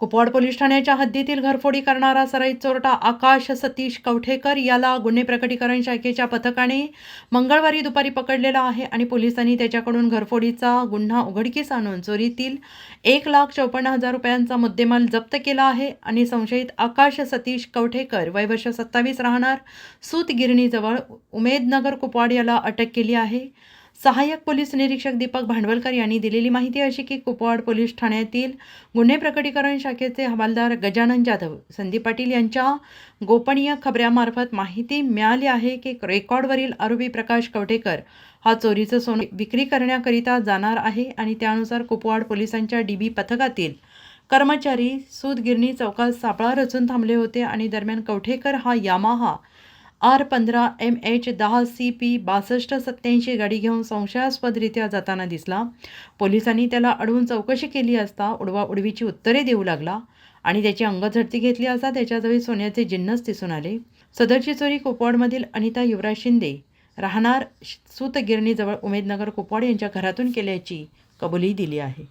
Kupwad police ठाण्याच्या हद्दीतील घरफोडी करणारा सराईत चोरटा आकाश सतीश कवठेकर याला गुन्हे प्रकटीकरण शाखेच्या पथकाने मंगळवारी दुपारी पकडलेला आहे आणि पोलिसांनी त्याच्याकडून घरफोडीचा गुन्हा उघडकीस आणून चोरीतील एक लाख चौपन्न हजार रुपयांचा मुद्देमाल जप्त केला आहे आणि संशयित आकाश सतीश कवठेकर वय वर्ष सत्तावीस राहणार सूतगिरणीजवळ उमेदनगर कुपवाड याला अटक केली आहे. सहाय्यक पोलीस निरीक्षक दीपक भांडवलकर यांनी दिलेली माहिती अशी की कुपवाड पोलीस ठाण्यातील गुन्हे प्रकटीकरण शाखेचे हवालदार गजानन जाधव संदीप पाटील यांच्या गोपनीय खबऱ्यामार्फत माहिती मिळाली आहे की रेकॉर्डवरील आरोपी प्रकाश कवठेकर हा चोरीचं सोनं विक्री करण्याकरिता जाणार आहे आणि त्यानुसार कुपवाड पोलिसांच्या डी बी पथकातील कर्मचारी सूतगिरणी चौकात सापळा रचून थांबले होते आणि दरम्यान कवठेकर हा यामाहा आर पंधरा एम एच दहा सी पी बासष्ट सत्याऐंशी गाडी घेऊन संशयास्पदरित्या जाताना दिसला. पोलिसांनी त्याला अडवून चौकशी केली असता उडवा उडवीची उत्तरे देऊ लागला आणि त्याची अंगझडती घेतली असता त्याच्याजवळ सोन्याचे जिन्नस दिसून आले. सदरची चोरी कुपवाडमधील अनिता युवराज शिंदे राहणार सूतगिरणीजवळ उमेदनगर कुपवाड यांच्या घरातून केल्याची कबुली दिली आहे.